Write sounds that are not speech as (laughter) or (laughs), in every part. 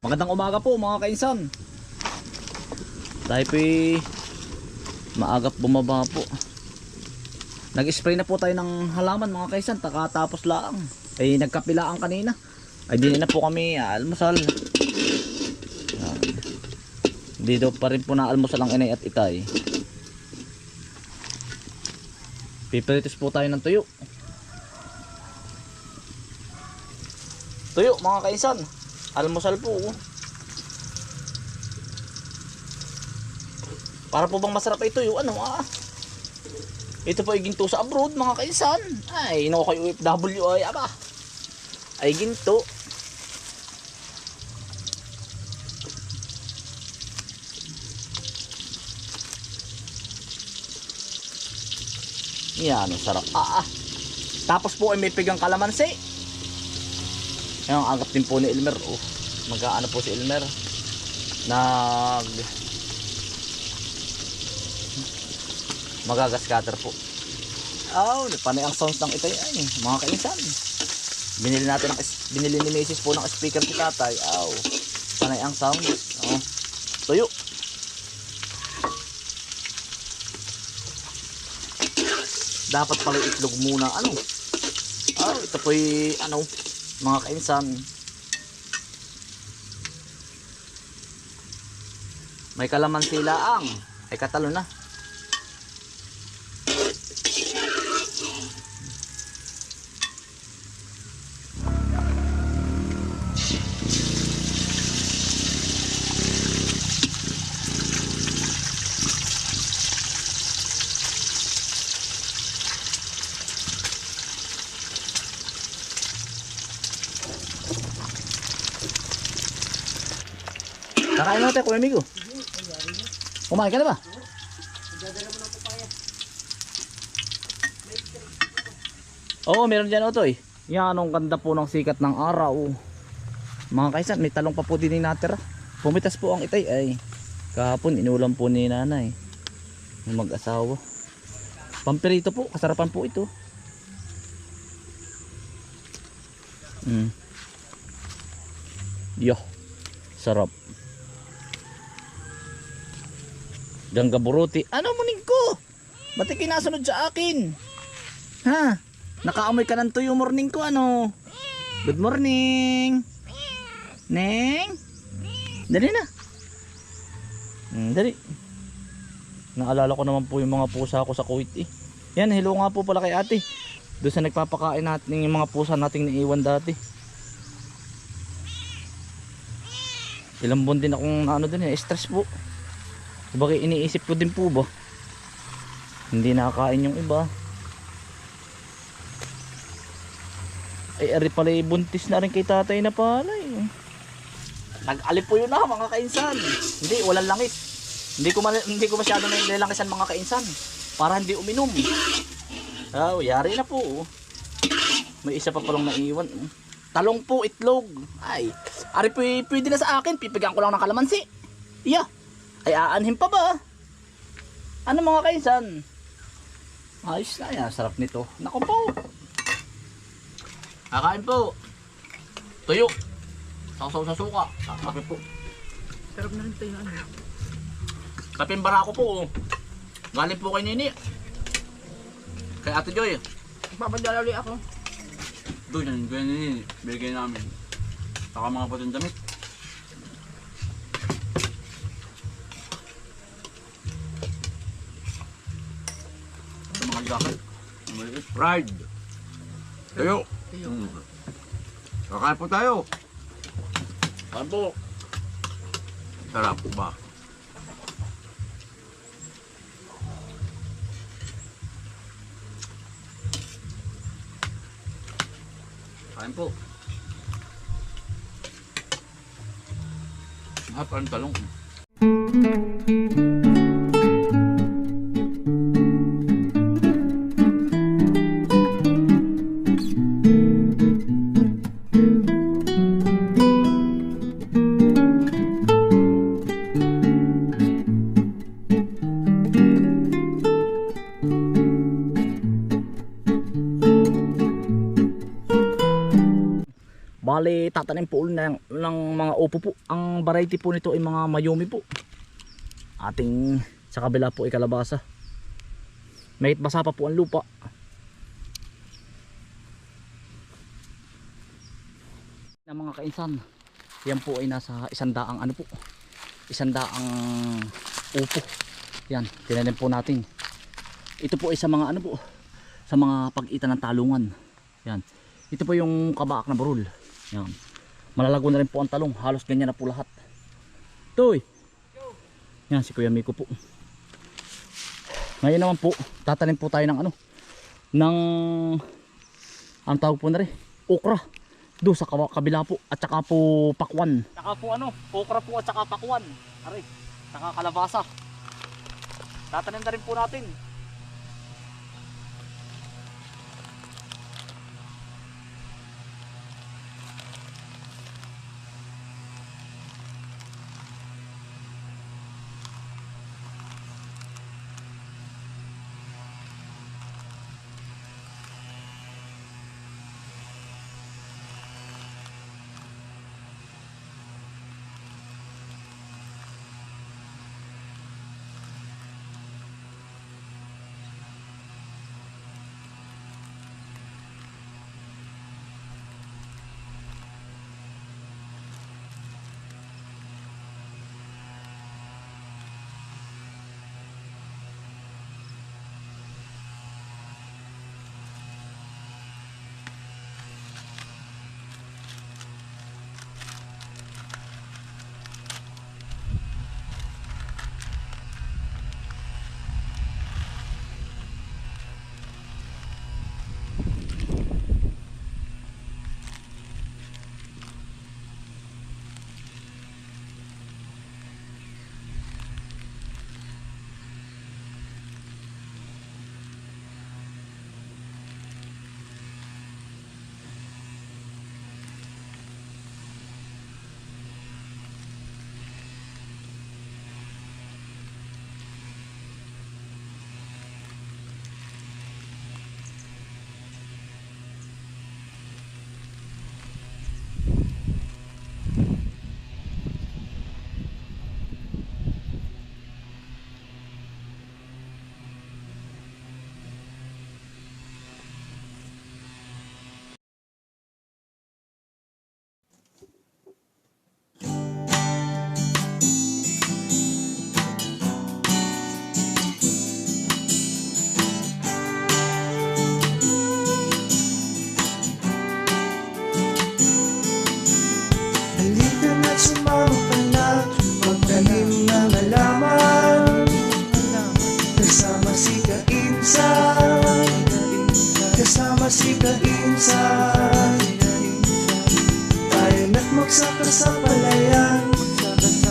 Magandang umaga po mga kainsan. Tayo po maagap bumaba po. Nag-spray na po tayo ng halaman mga kaisan. Takatapos lang. Ay nagkapilaan kanina. Ay din na po kami almusal. Yan. Dito pa rin po na almusal ang inay at itay. Pipilitis po tayo ng tuyo. Tuyo mga kaisan. Almusal po. oh. Para po bang masarap ito yung ano ah. Ito po ay ginto sa abroad mga kaisan. Ay, no kay OFW ay aba. Ay ginto. Yan, ang sarap. Ah, ah. Tapos po ay may pigang kalamansi. Yan, ang agap din po ni Elmer. Oh, mag-aano po si Elmer. Nag... Magagascatter po. Oh, panay ang sounds ng itay ay, mga kainsan. Binili natin ng binili ni Mrs. po ng speaker si Tatay. Oh, panay ang sounds. Oh. Tuyo. Dapat pala itlog muna ano. Oh, ito po ano, mga kainsan. May kalamansi laang. Ay katalo na. Kakain natin, Kuya Migo. Kumain ka na ba? Oo, meron dyan eh. Yan ang ganda po ng sikat ng araw. Mga kaisan, may talong pa po din natira. Pumitas po ang itay ay. Kahapon, inulam po ni nanay. Yung mag-asawa. Pampirito po, kasarapan po ito. Mm. Yo, sarap. Ganggaburuti. Ano muning ko? Ba't kinasunod sa akin? Ha? Nakaamoy ka ng tuyo morning ko ano? Good morning. Neng? Dali na. Hmm, dali. Naalala ko naman po yung mga pusa ko sa Kuwait eh. Yan, hello nga po pala kay ate. Doon sa nagpapakain natin yung mga pusa nating naiwan dati. Ilang buwan din akong ano din eh, stress po. Bakit iniisip ko din po ba? Hindi nakakain yung iba. Ay, ari pala eh, buntis na rin kay tatay na pala eh. Nag-alip po yun na mga kainsan. Hindi, walang langit. Hindi ko, hindi ko masyado na nilangisan mga kainsan. Para hindi uminom. Oh, yari na po. oh. May isa pa palang naiwan. oh. Talong po, itlog. Ay, ari pwede na sa akin. Pipigan ko lang ng kalamansi. Iya. Ay, aanhin pa ba? Ano mga kainsan? Ayos na yan. Sarap nito. Nako po. Kakain po. Tuyo. Sausaw sa suka. Kape po. Sarap na rin tayo ano. Kaping barako po. oh. Galing po kay Nini. Kay Ate Joy. Papadala ulit ako. Doon yan, kaya nini, bigay namin. Saka mga putong damit. Ang Maliit. Pride. Tayo. Mm. Kakain po tayo. Kain po. Sarap ba? Kain po. Mahal pa rin talong. Bali, tatanim po ulit ng, ng mga upo po. Ang variety po nito ay mga mayumi po. Ating sa kabila po ay kalabasa. May basa pa po ang lupa. Na mga kainsan, yan po ay nasa isandaang ano po. Isandaang upo. Yan, tinanim po natin. Ito po ay sa mga ano po, sa mga pag-itan ng talungan. Yan. Ito po yung kabaak na burol. Yan. Malalago na rin po ang talong. Halos ganyan na po lahat. Toy. Yan si Kuya Miko po. Ngayon naman po, tatanim po tayo ng ano, ng ang tawag po na rin, okra. Do sa kabila po at saka po pakwan. Saka po ano, okra po at saka pakwan. Aray, saka kalabasa. Tatanim na rin po natin. Kainsan Tayo na't magsaka sa palayan.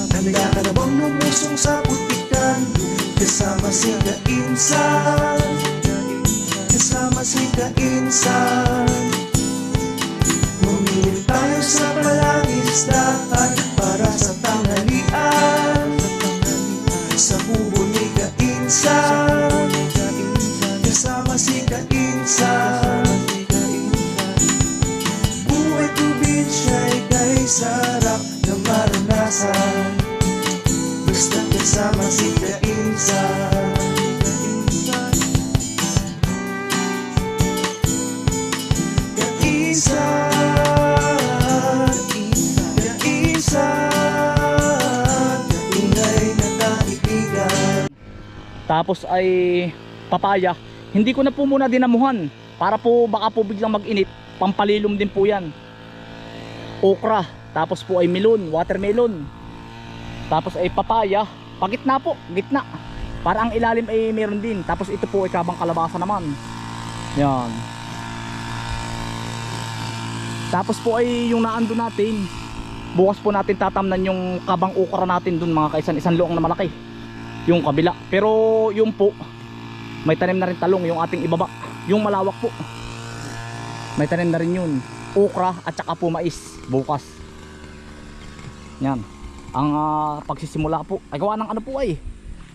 Handa ka na bang lumusong sa putikan Kasama si Kainsan. Kasama si Kainsan. Bumili tayo sa palangisdaan Para sa tanghalian. Sa kubo ni Kainsan si Kainsan Kaisan Kaisan Ingay na kaibigan Tapos ay papaya. Hindi ko na po muna dinamuhan para po baka po biglang mag-init. Pampalilom din po yan. Okra. Tapos po ay melon, watermelon. Tapos ay papaya. Pagitna po, gitna. Para ang ilalim ay meron din. Tapos ito po ay kabang kalabasa naman. Yan. Tapos po ay yung naando natin. Bukas po natin tatamnan yung kabang okra natin dun mga kaisan. Isang loong na malaki yung kabila pero yung po may tanim na rin talong yung ating ibaba yung malawak po may tanim na rin yun okra at saka po mais bukas yan ang ah, pagsisimula po ay gawa ng ano po ay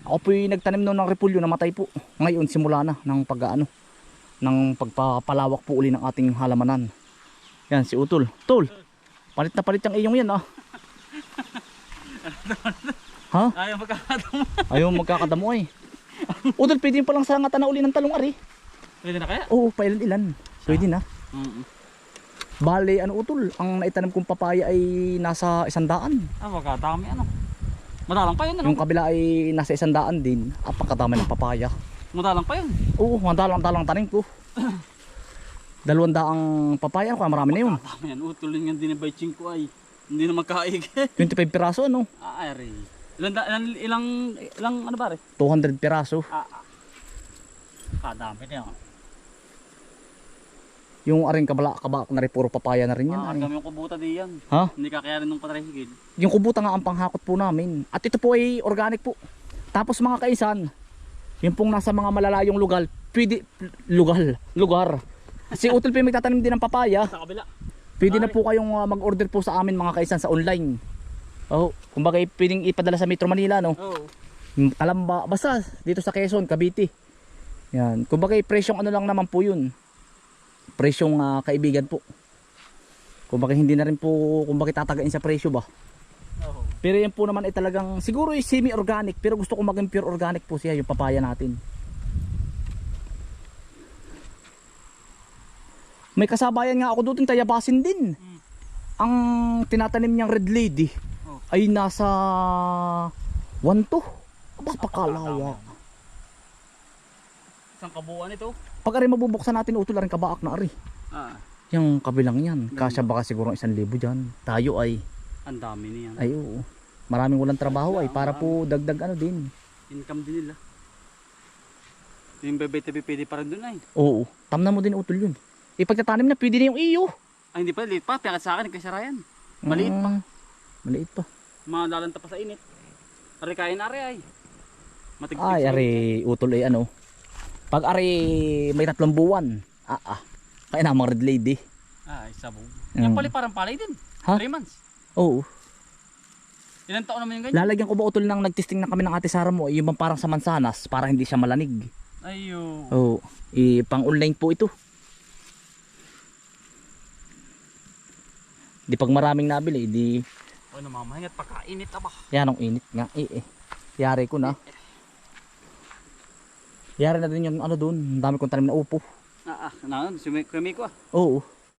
ako po yung nagtanim noon ng repulyo namatay po ngayon simula na ng pag ano ng pagpapalawak po uli ng ating halamanan yan si Utol Tol Palit na palit yung iyong yan ah. ha? Ayaw magkakatama. Ayaw magkakadamo ay. Udol, pwede yung palang sa ngata na uli ng talong ari. Pwede na kaya? Oo, pailan ilan. Pwede na. Mm Bale, ano utol, ang naitanam kong papaya ay nasa isandaan. Ah, magkatami ano. Madalang pa yun ano. Yung kabila ay nasa isandaan din. Apakadami ng papaya. Madalang pa yun. Oo, madalang-dalang tanim ko. (coughs) Dalawang daang papaya, kaya marami na yun. Tama yan. Utol yun nga dinibay ko ay. Hindi na magkaig. (laughs) 25 piraso, ano? ah, ari. Ilang, ilang, ilang, ilang, ano ba re? 200 piraso. Ah, ah. Kadami na yun. Yung aring kabala, kabak na rin, puro papaya na rin yan. Ah, ay. kami yung kubuta di yan. Ha? Hindi kakayarin nung patrehigil. Yung kubuta nga ang panghakot po namin. At ito po ay organic po. Tapos mga kaisan, yung pong nasa mga malalayong lugar, pwede, lugar, lugar. Si Utol po yung magtatanim din ng papaya. Sa kabila. Pwede na po kayong uh, mag-order po sa amin mga kaisan sa online. Oh, kumbaga pwedeng ipadala sa Metro Manila, no? Oo. Yung Kalamba, basta dito sa Quezon, Cavite. Yan. Kumbaga presyong ano lang naman po yun. Presyong ah, kaibigan po. Kumbaga hindi na rin po, kumbaga tatagain sa presyo ba. Oo. Pero yan po naman ay talagang, siguro ay semi-organic, pero gusto ko maging pure organic po siya, yung papaya natin. May kasabayan nga ako doon, tayabasin din. Mm. Ang tinatanim niyang red lady Oh. ay nasa 1 to. Aba, pakalawa. Isang kabuuan ito. Pag ari mabubuksan natin, utol rin kabaak na ari. Ah, Yung kabilang yan, kasya baka siguro isang libo dyan. Tayo ay, ang dami niyan. ay oo. Maraming walang trabaho ay para po dagdag ano din. Income din nila. Yung bebe tabi pwede pa rin dun ay. Oo, tamna mo din utol yun. Ipagtatanim na, pwede na yung iyo. Ay hindi pa, liit pa. Piangat sa akin, kay Sarayan. Maliit pa. Mm, Maliit pa. Madalanta pa sa init. Ari kain ari ay. Matigtig Ay, ari, utol ay ano. Pag ari may tatlong buwan, ah ah. Kaya na mga red lady. Ay, sabog. Mm. Yung pali parang palay din. Ha? 3 months. Oo. Ilan taon naman yung ganyan? Lalagyan ko ba utol ng nagtesting na kami ng ate Sara mo, yung bang parang sa mansanas, para hindi siya malanig. Ayo. Oo. I, pang online po ito. Di pag maraming nabili, di Oh, namamahingat pagkainit na ba? yan ang init nga. Eh, eh. Yari ko na. Yari na din yung ano doon, ang dami kong tanim na upo. Ah, ah, na, si kami ko ah. Oo.